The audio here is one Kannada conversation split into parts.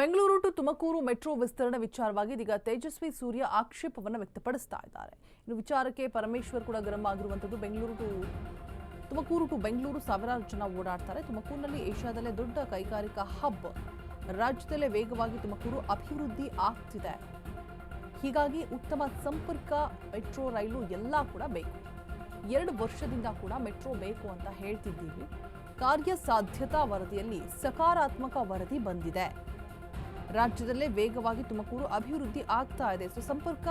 ಬೆಂಗಳೂರು ಟು ತುಮಕೂರು ಮೆಟ್ರೋ ವಿಸ್ತರಣೆ ವಿಚಾರವಾಗಿ ಇದೀಗ ತೇಜಸ್ವಿ ಸೂರ್ಯ ಆಕ್ಷೇಪವನ್ನು ವ್ಯಕ್ತಪಡಿಸ್ತಾ ಇದ್ದಾರೆ. ಇನ್ನು ವಿಚಾರಕ್ಕೆ ಪರಮೇಶ್ವರ್ ಕೂಡ ಗರಂ ಆಗಿರುವಂಥದ್ದು ಬೆಂಗಳೂರು ಟು ತುಮಕೂರು ಟು ಬೆಂಗಳೂರು ಸಾವಿರಾರು ಜನ ಓಡಾಡ್ತಾರೆ. ತುಮಕೂರಿನಲ್ಲಿ ಏಷ್ಯಾದಲ್ಲೇ ದೊಡ್ಡ ಕೈಗಾರಿಕಾ ಹಬ್ ರಾಜ್ಯದಲ್ಲೇ ವೇಗವಾಗಿ ತುಮಕೂರು ಅಭಿವೃದ್ಧಿ ಆಗ್ತಿದೆ. ಹೀಗಾಗಿ ಉತ್ತಮ ಸಂಪರ್ಕ, ಮೆಟ್ರೋ, ರೈಲು ಎಲ್ಲ ಕೂಡ ಬೇಕು. ಎರಡು ವರ್ಷದಿಂದ ಕೂಡ ಮೆಟ್ರೋ ಬೇಕು ಅಂತ ಹೇಳ್ತಿದ್ದೀವಿ. ಕಾರ್ಯಸಾಧ್ಯತಾ ವರದಿಯಲ್ಲಿ ಸಕಾರಾತ್ಮಕ ವರದಿ ಬಂದಿದೆ. ರಾಜ್ಯದಲ್ಲೇ ವೇಗವಾಗಿ ತುಮಕೂರು ಅಭಿವೃದ್ಧಿ ಆಗ್ತಾ ಇದೆ. ಸೊ ಸಂಪರ್ಕ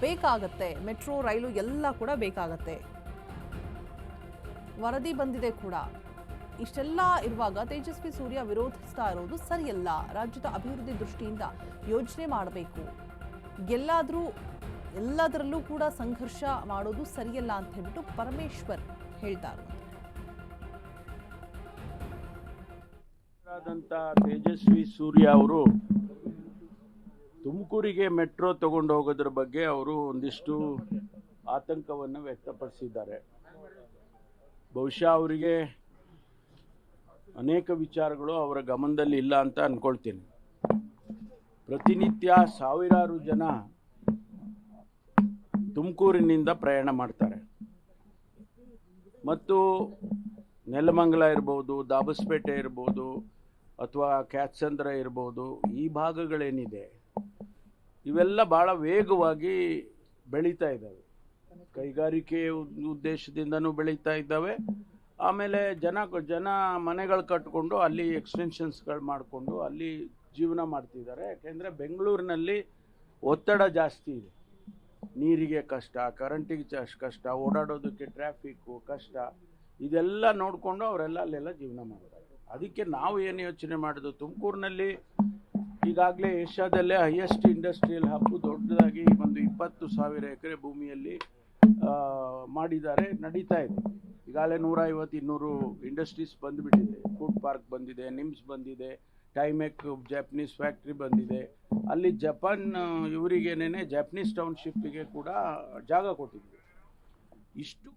ಬೇಕಾಗತ್ತೆ. ಮೆಟ್ರೋ, ರೈಲು ಎಲ್ಲ ಕೂಡ ಬೇಕಾಗತ್ತೆ. ವರದಿ ಬಂದಿದೆ ಕೂಡ. ಇಷ್ಟೆಲ್ಲ ಇರುವಾಗ ತೇಜಸ್ವಿ ಸೂರ್ಯ ವಿರೋಧಿಸ್ತಾ ಇರೋದು ಸರಿಯಲ್ಲ. ರಾಜ್ಯದ ಅಭಿವೃದ್ಧಿ ದೃಷ್ಟಿಯಿಂದ ಯೋಚನೆ ಮಾಡಬೇಕು. ಎಲ್ಲಾದರೂ, ಎಲ್ಲದರಲ್ಲೂ ಕೂಡ ಸಂಘರ್ಷ ಮಾಡೋದು ಸರಿಯಲ್ಲ ಅಂತ ಹೇಳ್ಬಿಟ್ಟು ಪರಮೇಶ್ವರ್ ಹೇಳ್ತಾ ಇರೋದು. ಆದಂಥ ತೇಜಸ್ವಿ ಸೂರ್ಯ ಅವರು ತುಮಕೂರಿಗೆ ಮೆಟ್ರೋ ತಗೊಂಡು ಹೋಗೋದ್ರ ಬಗ್ಗೆ ಅವರು ಒಂದಿಷ್ಟು ಆತಂಕವನ್ನು ವ್ಯಕ್ತಪಡಿಸಿದ್ದಾರೆ. ಬಹುಶಃ ಅವರಿಗೆ ಅನೇಕ ವಿಚಾರಗಳು ಅವರ ಗಮನದಲ್ಲಿ ಇಲ್ಲ ಅಂತ ಅಂದ್ಕೊಳ್ತೀನಿ ಪ್ರತಿನಿತ್ಯ ಸಾವಿರಾರು ಜನ ತುಮಕೂರಿನಿಂದ ಪ್ರಯಾಣ ಮಾಡ್ತಾರೆ. ಮತ್ತು ನೆಲಮಂಗಲ ಇರ್ಬೋದು, ದಾಬಸ್ಪೇಟೆ ಇರ್ಬೋದು ಅಥವಾ ಕ್ಯಾತ್ಸಂದ್ರ ಇರ್ಬೋದು, ಈ ಭಾಗಗಳೇನಿದೆ, ಇವೆಲ್ಲ ಭಾಳ ವೇಗವಾಗಿ ಬೆಳೀತಾ ಇದ್ದಾವೆ. ಕೈಗಾರಿಕೆ ಉದ್- ಉದ್ದೇಶದಿಂದನೂ ಬೆಳೀತಾ ಇದ್ದಾವೆ. ಆಮೇಲೆ ಜನ ಜನ ಮನೆಗಳು ಕಟ್ಕೊಂಡು ಅಲ್ಲಿ ಎಕ್ಸ್ಟೆನ್ಷನ್ಸ್ಗಳು ಮಾಡಿಕೊಂಡು ಅಲ್ಲಿ ಜೀವನ ಮಾಡ್ತಿದ್ದಾರೆ. ಯಾಕೆಂದರೆ ಬೆಂಗಳೂರಿನಲ್ಲಿ ಒತ್ತಡ ಜಾಸ್ತಿ ಇದೆ. ನೀರಿಗೆ ಕಷ್ಟ, ಕರೆಂಟಿಗೆ ಜಾಸ್ತಿ ಕಷ್ಟ, ಓಡಾಡೋದಕ್ಕೆ ಟ್ರಾಫಿಕ್ಕು ಕಷ್ಟ, ಇದೆಲ್ಲ ನೋಡಿಕೊಂಡು ಅವರೆಲ್ಲ ಅಲ್ಲೆಲ್ಲ ಜೀವನ ಮಾಡ್ತಾರೆ. ಅದಕ್ಕೆ ನಾವು ಏನು ಯೋಚನೆ ಮಾಡೋದು ತುಮಕೂರಿನಲ್ಲಿ ಈಗಾಗಲೇ ಏಷ್ಯಾದಲ್ಲೇ ಹೈಯೆಸ್ಟ್ ಇಂಡಸ್ಟ್ರಿಯಲ್ ಹಬ್ಬು ದೊಡ್ಡದಾಗಿ ಒಂದು ಇಪ್ಪತ್ತು ಸಾವಿರ ಎಕರೆ ಭೂಮಿಯಲ್ಲಿ ಮಾಡಿದ್ದಾರೆ, ನಡೀತಾ ಇದೆ. ಈಗಾಗಲೇ ನೂರ ಐವತ್ತು ಇನ್ನೂರು ಇಂಡಸ್ಟ್ರೀಸ್ ಬಂದುಬಿಟ್ಟಿದೆ. ಫುಡ್ ಪಾರ್ಕ್ ಬಂದಿದೆ ನಿಮ್ಸ್ ಬಂದಿದೆ ಟೈಮೆಕ್ ಜಪನೀಸ್ ಫ್ಯಾಕ್ಟ್ರಿ ಬಂದಿದೆ. ಅಲ್ಲಿ ಜಪಾನ್ ಇವರಿಗೇನೆ ಜಪನೀಸ್ ಟೌನ್ಶಿಪ್ಪಿಗೆ ಕೂಡ ಜಾಗ ಕೊಟ್ಟಿದ್ವಿ ಇಷ್ಟು